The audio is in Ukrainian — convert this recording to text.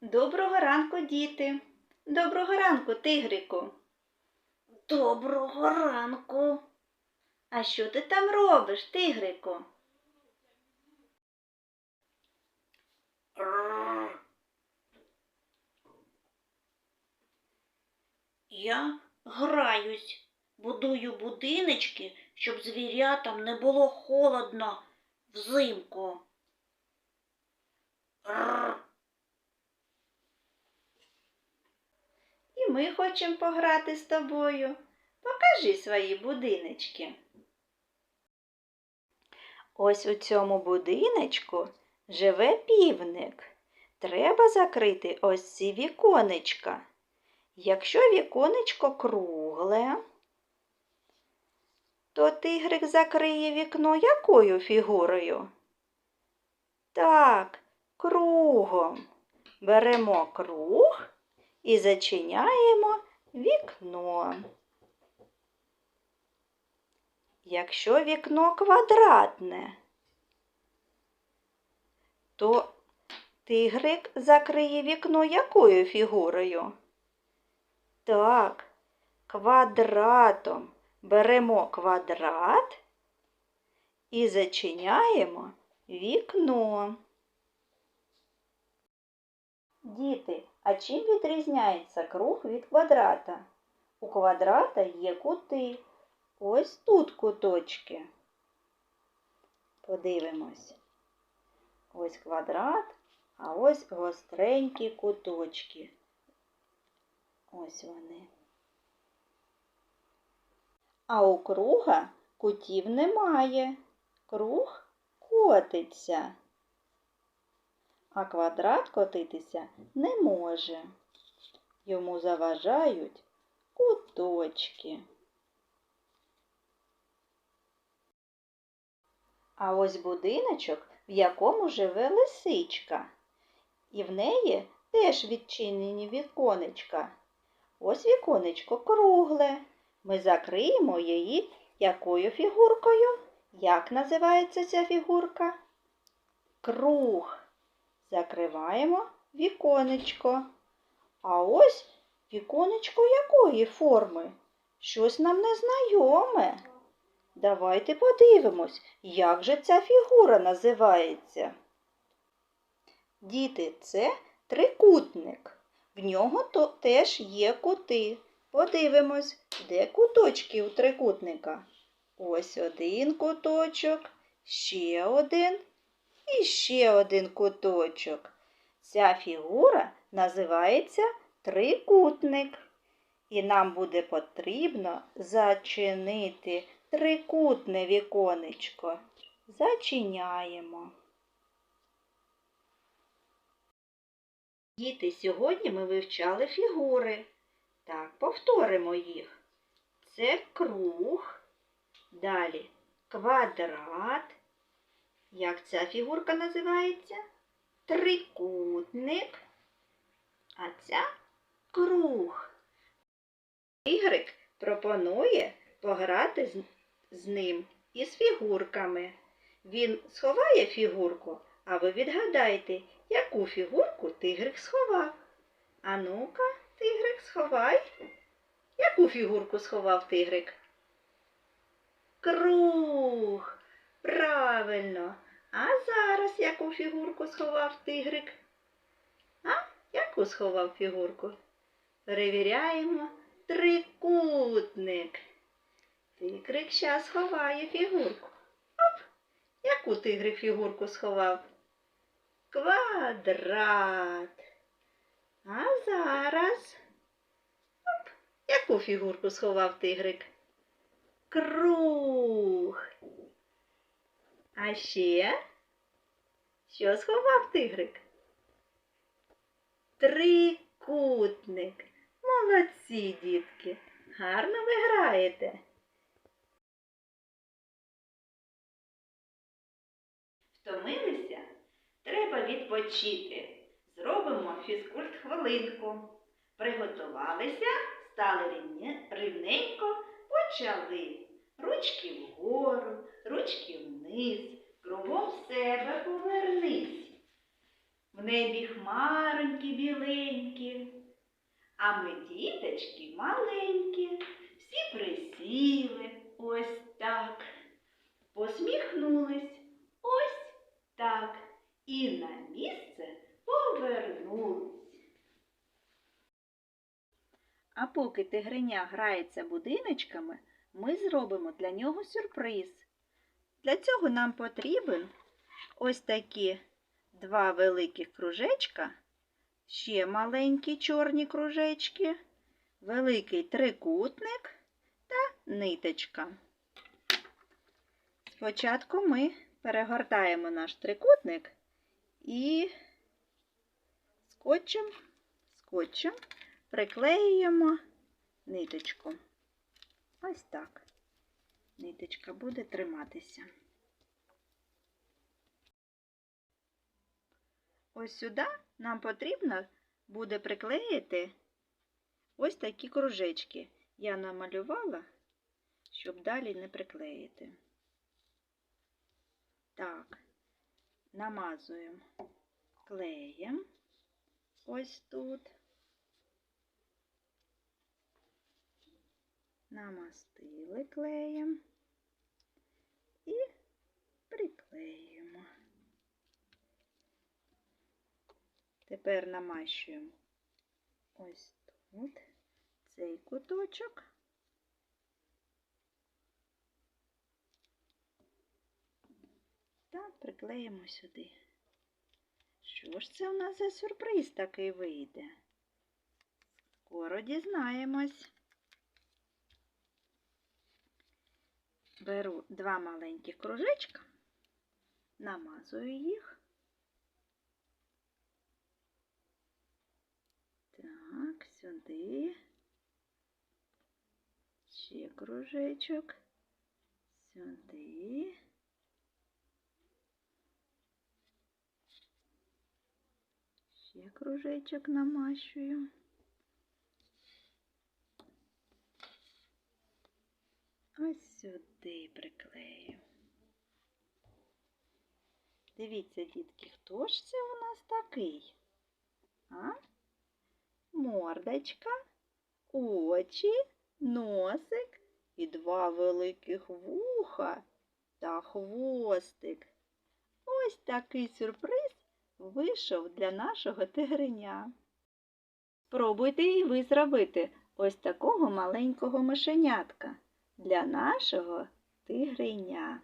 Доброго ранку, діти. Доброго ранку, тигрику. Доброго ранку. А що ти там робиш, тигрику? Я граюсь, будую будиночки, щоб звірятам не було холодно взимку. Ми хочемо пограти з тобою. Покажи свої будиночки. Ось у цьому будиночку живе півник. Треба закрити ось ці віконечка. Якщо віконечко кругле, то тигрик закриє вікно якою фігурою? Так, кругом. Беремо круг і зачиняємо вікно. Якщо вікно квадратне, то тигрик закриє вікно якою фігурою? Так, квадратом. Беремо квадрат і зачиняємо вікно. Діти, а чим відрізняється круг від квадрата? У квадрата є кути. Ось тут куточки. Подивимось. Ось квадрат, а ось гостренькі куточки. Ось вони. А у круга кутів немає. Круг котиться. А квадрат котитися не може. Йому заважають куточки. А ось будиночок, в якому живе лисичка. І в неї теж відчинені віконечка. Ось віконечко кругле. Ми закриємо її якою фігуркою? Як називається ця фігурка? Круг. Закриваємо віконечко. А ось віконечко якої форми? Щось нам незнайоме. Давайте подивимось, як же ця фігура називається. Діти, це трикутник. В нього то теж є кути. Подивимось, де куточки у трикутника. Ось один куточок, ще один і ще один куточок. Ця фігура називається трикутник. І нам буде потрібно зачинити трикутне віконечко. Зачиняємо. Діти, сьогодні ми вивчали фігури. Так, повторимо їх. Це круг, далі квадрат. Як ця фігурка називається? Трикутник. А ця круг. Ігрик пропонує пограти з, з ним із фігурками. Він сховає фігурку, а ви відгадайте, яку фігурку тигрик сховав. А ну-ка, тигрик, сховай. Яку фігурку сховав тигрик? Круг. Правильно. А зараз яку фігурку сховав тигрик? А? Яку сховав фігурку? Перевіряємо трикутник. Тигрик щас ховає фігурку. Оп! Яку тигрик фігурку сховав? Квадрат. А зараз. Оп! Яку фігурку сховав тигрик? Круг. А ще? Що сховав тигрик? Трикутник. Молодці, дітки. Гарно ви граєте. Втомилися? Треба відпочити. Зробимо фізкульт хвилинку. Приготувалися, стали рівне- рівненько, почали. Ручки вгору, ручки вниз, кругом себе повернись. В небі хмароньки біленькі. А ми діточки маленькі, всі присіли ось так, посміхнулись ось так і на місце повернулись. А поки тигриня грається будиночками, ми зробимо для нього сюрприз. Для цього нам потрібен ось такі два великих кружечка, ще маленькі чорні кружечки, великий трикутник та ниточка. Спочатку ми перегортаємо наш трикутник і скотчем, скотчем приклеюємо ниточку. Ось так. Ниточка буде триматися. Ось сюди нам потрібно буде приклеїти ось такі кружечки. Я намалювала, щоб далі не приклеїти. Так, намазуємо клеєм ось тут. Намастили клеєм і приклеюємо. Тепер намащуємо ось тут цей куточок. Та приклеїмо сюди. Що ж це у нас за сюрприз такий вийде? Скоро дізнаємось. Беру два маленьких кружечка, намазую їх. Так, сюди. Ще кружечок. Сюди. Ще кружечок намащую. Ось сюди приклею. Дивіться, дітки, хто ж це у нас такий? А? Мордочка, очі, носик і два великих вуха та хвостик. Ось такий сюрприз вийшов для нашого тигриня. Спробуйте і ви зробити ось такого маленького мишенятка для нашого тигриня.